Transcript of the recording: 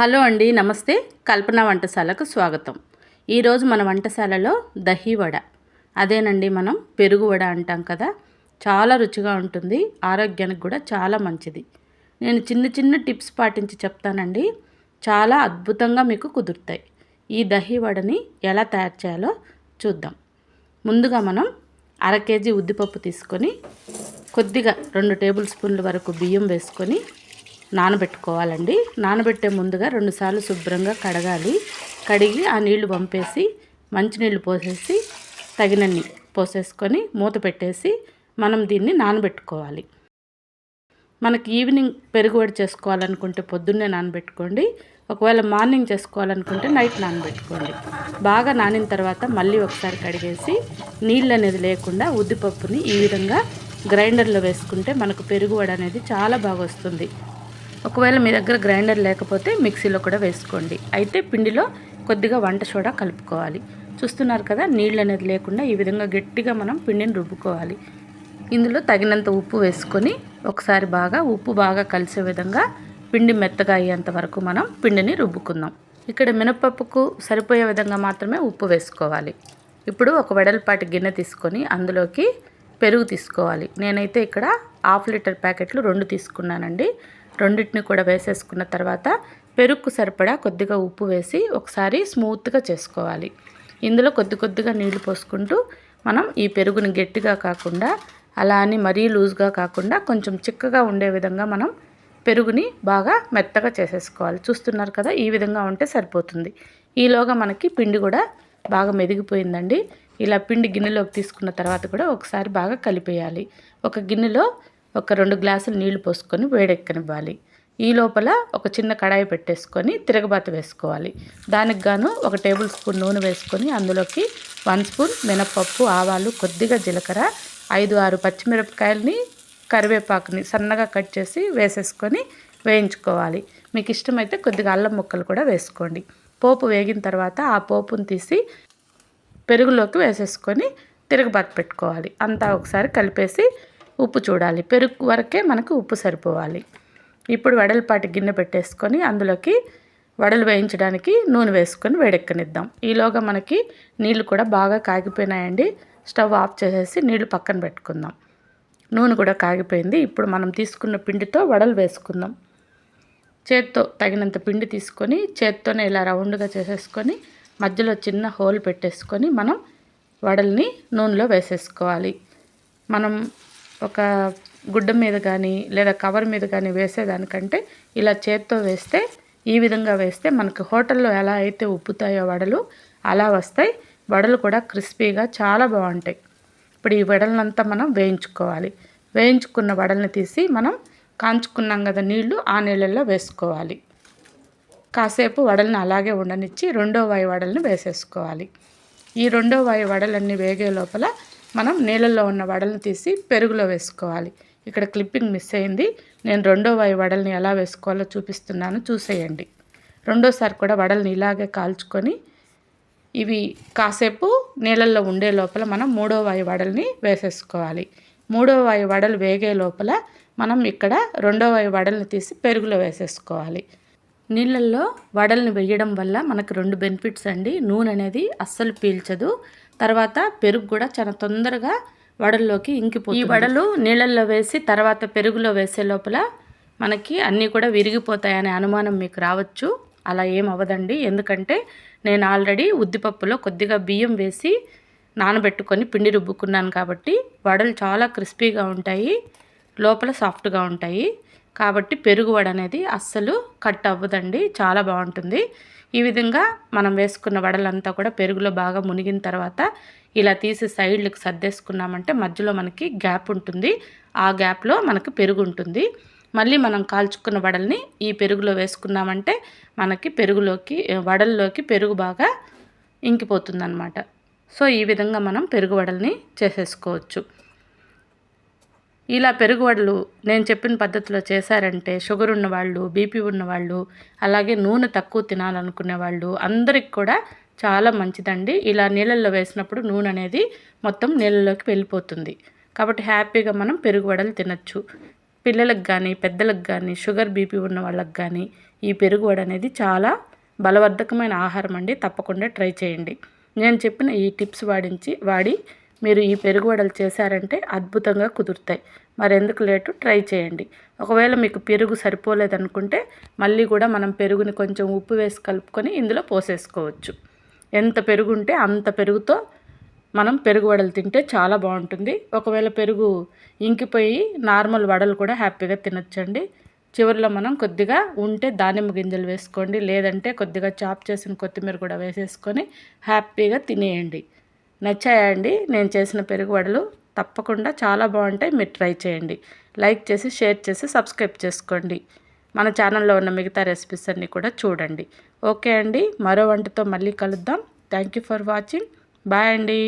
Hello అండి నమస్తే. కల్పన వంటశాలకు స్వాగతం. ఈరోజు మన వంటశాలలో దహీ వడ. అదేనండి మనం పెరుగు వడ అంటాం కదా. చాలా రుచిగా ఉంటుంది ఆరోగ్యానికి కూడా చాలా మంచిది. నేను చిన్న చిన్న టిప్స్ పాటించి చెప్తానండి. చాలా అద్భుతంగా మీకు కుదురుతాయి. ఈ దహీ వడని ఎలా తయారు చేయాలో చూద్దాం. ముందుగా మనం అర కేజీ ఉద్దిపప్పు తీసుకొని కొద్దిగా రెండు టేబుల్ స్పూన్ల వరకు బియ్యం వేసుకొని నానబెట్టుకోవాలండి. నానబెట్టే ముందుగా రెండుసార్లు శుభ్రంగా కడగాలి. కడిగి ఆ నీళ్ళు పంపేసి మంచినీళ్ళు పోసేసి తగినన్ని పోసేసుకొని మూత పెట్టేసి మనం దీన్ని నానబెట్టుకోవాలి. మనకి ఈవినింగ్ పెరుగుబడి చేసుకోవాలనుకుంటే పొద్దున్నే నానబెట్టుకోండి. ఒకవేళ మార్నింగ్ చేసుకోవాలనుకుంటే నైట్ నానబెట్టుకోండి. బాగా నానిన తర్వాత మళ్ళీ ఒకసారి కడిగేసి నీళ్ళు అనేది లేకుండా ఉద్దిపప్పుని ఈ విధంగా గ్రైండర్లో వేసుకుంటే మనకు పెరుగుబడి అనేది చాలా బాగా వస్తుంది ఒకవేళ మీ దగ్గర గ్రైండర్ లేకపోతే మిక్సీలో కూడా వేసుకోండి. అయితే పిండిలో కొద్దిగా వంట సోడా కలుపుకోవాలి. చూస్తున్నారు కదా నీళ్ళు అనేది లేకుండా ఈ విధంగా గట్టిగా మనం పిండిని రుబ్బుకోవాలి. ఇందులో తగినంత ఉప్పు వేసుకొని ఒకసారి బాగా ఉప్పు బాగా కలిసే విధంగా పిండి మెత్తగా అయ్యేంత వరకు మనం పిండిని రుబ్బుకుందాం. ఇక్కడ మినపప్పుకు సరిపోయే విధంగా మాత్రమే ఉప్పు వేసుకోవాలి. ఇప్పుడు ఒక వెడల్పాటి గిన్నె తీసుకొని అందులోకి పెరుగు తీసుకోవాలి. నేనైతే ఇక్కడ హాఫ్ లీటర్ ప్యాకెట్లు రెండు తీసుకున్నానండి. రెండింటిని కూడా వేసేసుకున్న తర్వాత పెరుగుకు సరిపడా కొద్దిగా ఉప్పు వేసి ఒకసారి స్మూత్గా చేసుకోవాలి. ఇందులో కొద్ది కొద్దిగా నీళ్ళు పోసుకుంటూ మనం ఈ పెరుగుని గట్టిగా కాకుండా అలా అని మరీ లూజ్గా కాకుండా కొంచెం చిక్కగా ఉండే విధంగా మనం పెరుగుని బాగా మెత్తగా చేసేసుకోవాలి. చూస్తున్నారు కదా ఈ విధంగా ఉంటే సరిపోతుంది. ఈలోగా మనకి పిండి కూడా బాగా మెదిగిపోయిందండి. ఇలా పిండి గిన్నెలోకి తీసుకున్న తర్వాత కూడా ఒకసారి బాగా కలిపేయాలి. ఒక గిన్నెలో ఒక రెండు గ్లాసులు నీళ్ళు పోసుకొని వేడెక్కనివ్వాలి. ఈ లోపల ఒక చిన్న కడాయి పెట్టేసుకొని తిరగబాత వేసుకోవాలి. దానికి గాను ఒక టేబుల్ స్పూన్ నూనె వేసుకొని అందులోకి వన్ స్పూన్ మినపప్పు ఆవాలు కొద్దిగా జీలకర్ర ఐదు ఆరు పచ్చిమిరపకాయలని కరివేపాకుని సన్నగా కట్ చేసి వేసేసుకొని వేయించుకోవాలి. మీకు ఇష్టమైతే కొద్దిగా అల్లం ముక్కలు కూడా వేసుకోండి. పోపు వేగిన తర్వాత ఆ పోపును తీసి పెరుగులోకి వేసేసుకొని తిరగబాత పెట్టుకోవాలి. అంతా ఒకసారి కలిపేసి ఉప్పు చూడాలి. పెరుగు వరకే మనకు ఉప్పు సరిపోవాలి. ఇప్పుడు వెడల్పాటి గిన్నె పెట్టేసుకొని అందులోకి వడలు వేయించడానికి నూనె వేసుకొని వేడెక్కనిద్దాం. ఈలోగా మనకి నీళ్ళు కూడా బాగా కాగిపోయినాయండి. స్టవ్ ఆఫ్ చేసేసి నీళ్ళు పక్కన పెట్టుకుందాం. నూనె కూడా కాగిపోయింది. ఇప్పుడు మనం తీసుకున్న పిండితో వడలు వేసుకుందాం. చేత్తో తగినంత పిండి తీసుకొని చేత్తోనే ఇలా రౌండ్గా చేసేసుకొని మధ్యలో చిన్న హోల్ పెట్టేసుకొని మనం వడల్ని నూనెలో వేసేసుకోవాలి. మనం ఒక గుడ్డ మీద కానీ లేదా కవర్ మీద కానీ వేసేదానికంటే ఇలా చేత్తో వేస్తే ఈ విధంగా వేస్తే మనకు హోటల్లో ఎలా అయితే ఉప్పుతాయో వడలు అలా వస్తాయి. వడలు కూడా క్రిస్పీగా చాలా బాగుంటాయి. ఇప్పుడు ఈ వడలనంతా మనం వేయించుకోవాలి. వేయించుకున్న వడల్ని తీసి మనం కాంచుకున్నాం కదా నీళ్ళు ఆ నీళ్ళల్లో వేసుకోవాలి. కాసేపు వడల్ని అలాగే ఉండనిచ్చి రెండో వాయి వడల్ని వేసేసుకోవాలి. ఈ రెండో వాయి వడలన్నీ వేగే లోపల మనం నీళ్ళల్లో ఉన్న వడలను తీసి పెరుగులో వేసుకోవాలి. ఇక్కడ క్లిప్పింగ్ మిస్ అయింది. నేను రెండో వాయి వడల్ని ఎలా వేసుకోవాలో చూపిస్తున్నాను. చూసేయండి. రెండోసారి కూడా వడల్ని ఇలాగే కాల్చుకొని ఇవి కాసేపు నీళ్ళల్లో ఉండే లోపల మనం మూడో వాయు వడల్ని వేసేసుకోవాలి. మూడో వాయు వడలు వేగే లోపల మనం ఇక్కడ రెండో వాయు వడల్ని తీసి పెరుగులో వేసేసుకోవాలి. నీళ్ళల్లో వడల్ని వేయడం వల్ల మనకు రెండు బెనిఫిట్స్ అండి. నూనె అనేది అస్సలు పీల్చదు. తర్వాత పెరుగు కూడా చాలా తొందరగా వడల్లోకి ఇంకిపోతుంది. ఈ వడలు నీళ్ళల్లో వేసి తర్వాత పెరుగులో వేసే లోపల మనకి అన్నీ కూడా విరిగిపోతాయనే అనుమానం మీకు రావచ్చు. అలా ఏం అవ్వదండి. ఎందుకంటే నేను ఆల్రెడీ ఉద్దిపప్పులో కొద్దిగా బియ్యం వేసి నానబెట్టుకొని పిండి రుబ్బుకున్నాను కాబట్టి వడలు చాలా క్రిస్పీగా ఉంటాయి లోపల సాఫ్ట్గా ఉంటాయి. కాబట్టి పెరుగు వడ అనేది అస్సలు కట్ అవ్వదండి. చాలా బాగుంటుంది. ఈ విధంగా మనం వేసుకున్న వడలంతా కూడా పెరుగులో బాగా మునిగిన తర్వాత ఇలా తీసి సైడ్లకు సర్దేసుకున్నామంటే మధ్యలో మనకి గ్యాప్ ఉంటుంది. ఆ గ్యాప్లో మనకు పెరుగు ఉంటుంది. మళ్ళీ మనం కాల్చుకున్న వడల్ని ఈ పెరుగులో వేసుకున్నామంటే మనకి పెరుగులోకి వడల్లోకి పెరుగు బాగా ఇంకిపోతుందన్నమాట. సో ఈ విధంగా మనం పెరుగు వడల్ని చేసేసుకోవచ్చు. ఇలా పెరుగువడలు నేను చెప్పిన పద్ధతిలో చేశారంటే షుగర్ ఉన్నవాళ్ళు బీపీ ఉన్నవాళ్ళు అలాగే నూనె తక్కువ తినాలనుకునే వాళ్ళు అందరికి కూడా చాలా మంచిదండి. ఇలా నీళ్ళల్లో వేసినప్పుడు నూనె అనేది మొత్తం నీళ్ళలోకి వెళ్ళిపోతుంది. కాబట్టి హ్యాపీగా మనం పెరుగువడలు తినచ్చు. పిల్లలకు కానీ పెద్దలకు కానీ షుగర్ బీపీ ఉన్న వాళ్ళకి కానీ ఈ పెరుగువడ అనేది చాలా బలవర్ధకమైన ఆహారం అండి. తప్పకుండా ట్రై చేయండి. నేను చెప్పిన ఈ టిప్స్ వాడించి వాడి మీరు ఈ పెరుగు వడలు చేశారంటే అద్భుతంగా కుదురుతాయి. మరెందుకు లేటు? ట్రై చేయండి. ఒకవేళ మీకు పెరుగు సరిపోలేదనుకుంటే మళ్ళీ కూడా మనం పెరుగుని కొంచెం ఉప్పు వేసి కలుపుకొని ఇందులో పోసేసుకోవచ్చు. ఎంత పెరుగు ఉంటే అంత పెరుగుతో మనం పెరుగు వడలు తింటే చాలా బాగుంటుంది. ఒకవేళ పెరుగు ఇంకిపోయి నార్మల్ వడలు కూడా హ్యాపీగా తినొచ్చండి. చివరిలో మనం కొద్దిగా ఉంటే దానిమ్మ గింజలు వేసుకోండి. లేదంటే కొద్దిగా చాప్ చేసిన కొత్తిమీర కూడా వేసేసుకొని హ్యాపీగా తినేయండి. నచ్చాయండి నేను చేసిన పెరుగు వడలు తప్పకుండా చాలా బాగుంటాయి. మీరు ట్రై చేయండి. లైక్ చేసి షేర్ చేసి సబ్స్క్రైబ్ చేసుకోండి. మన ఛానల్లో ఉన్న మిగతా రెసిపీస్ అన్నీ కూడా చూడండి. ఓకే అండి. మరో వంటతో మళ్ళీ కలుద్దాం. Thank you for watching. Bye అండి.